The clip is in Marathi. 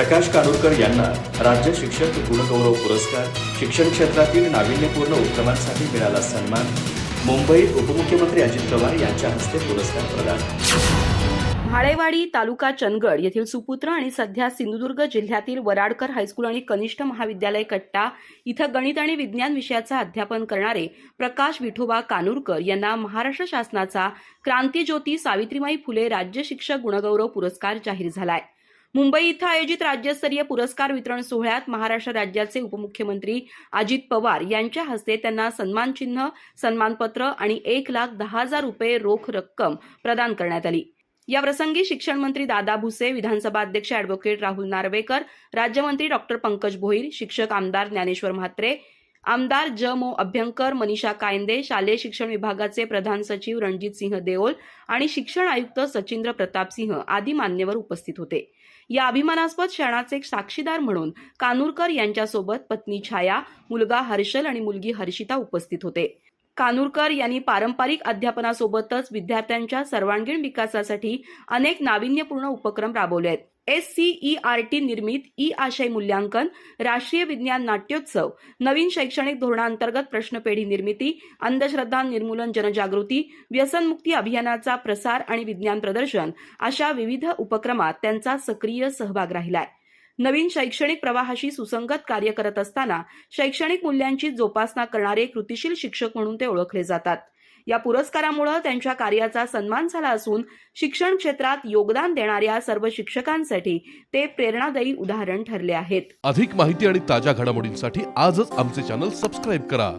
प्रकाश कानोरकर यांना राज्य शिक्षक गुणगौरव पुरस्कार शिक्षण क्षेत्रातील नाविन्यपूर्ण उपक्रमांसाठी मिळाला सन्मान. मुंबईत उपमुख्यमंत्री अजित पवार यांच्या हस्ते पुरस्कार प्रदान. भाळेवाडी तालुका चंदगड येथील सुपुत्र आणि सध्या सिंधुदुर्ग जिल्ह्यातील वराडकर हायस्कूल आणि कनिष्ठ महाविद्यालय कट्टा इथं गणित आणि विज्ञान विषयाचं अध्यापन करणारे प्रकाश विठोबा कानूरकर यांना महाराष्ट्र शासनाचा क्रांतीज्योती सावित्रीमाई फुले राज्य शिक्षक गुणगौरव पुरस्कार जाहीर झालाय. मुंबई इथं आयोजित राज्यस्तरीय पुरस्कार वितरण सोहळ्यात महाराष्ट्र राज्याचे उपमुख्यमंत्री अजित पवार यांच्या हस्ते त्यांना सन्मानचिन्ह सन्मानपत्र आणि एक लाख दहा हजार रुपये रोख रक्कम प्रदान करण्यात आली. या प्रसंगी शिक्षण मंत्री दादा भुसे विधानसभा अध्यक्ष अॅडव्होकेट राहुल नार्वेकर राज्यमंत्री डॉक्टर पंकज भोईर शिक्षक आमदार ज्ञानेश्वर म्हात्रे आमदार ज. मो. अभ्यंकर मनीषा कायंदे शालेय शिक्षण विभागाचे प्रधान सचिव रणजित सिंह देओल आणि शिक्षण आयुक्त सचिंद्र प्रताप सिंह आदी मान्यवर उपस्थित होते. या अभिमानास्पद क्षणाचे साक्षीदार म्हणून कानूरकर यांच्यासोबत पत्नी छाया मुलगा हर्षल आणि मुलगी हर्षिता उपस्थित होते. कानूरकर यांनी पारंपरिक अध्यापनासोबतच विद्यार्थ्यांच्या सर्वांगीण विकासासाठी अनेक नाविन्यपूर्ण उपक्रम राबवले आहेत. S C E R T निर्मित ई आशय मूल्यांकन राष्ट्रीय विज्ञान नाट्योत्सव नवीन शैक्षणिक धोरणांतर्गत प्रश्नपेढी निर्मिती अंधश्रद्धा निर्मूलन जनजागृती व्यसनमुक्ती अभियानाचा प्रसार आणि विज्ञान प्रदर्शन अशा विविध उपक्रमात त्यांचा सक्रिय सहभाग राहिलाय. नवीन शैक्षणिक प्रवाहाशी सुसंगत कार्य करत असताना शैक्षणिक मूल्यांची जोपासना करणारे कृतिशील शिक्षक म्हणून ते ओळखले जातात. या पुरस्कारामुळे त्यांच्या कार्याचा सन्मान झाला असून शिक्षण क्षेत्रात योगदान देणाऱ्या सर्व शिक्षकांसाठी ते प्रेरणादायी उदाहरण ठरले आहेत. अधिक माहिती आणि ताज्या घडामोडींसाठी आजच आमचे चॅनल सबस्क्राईब करा.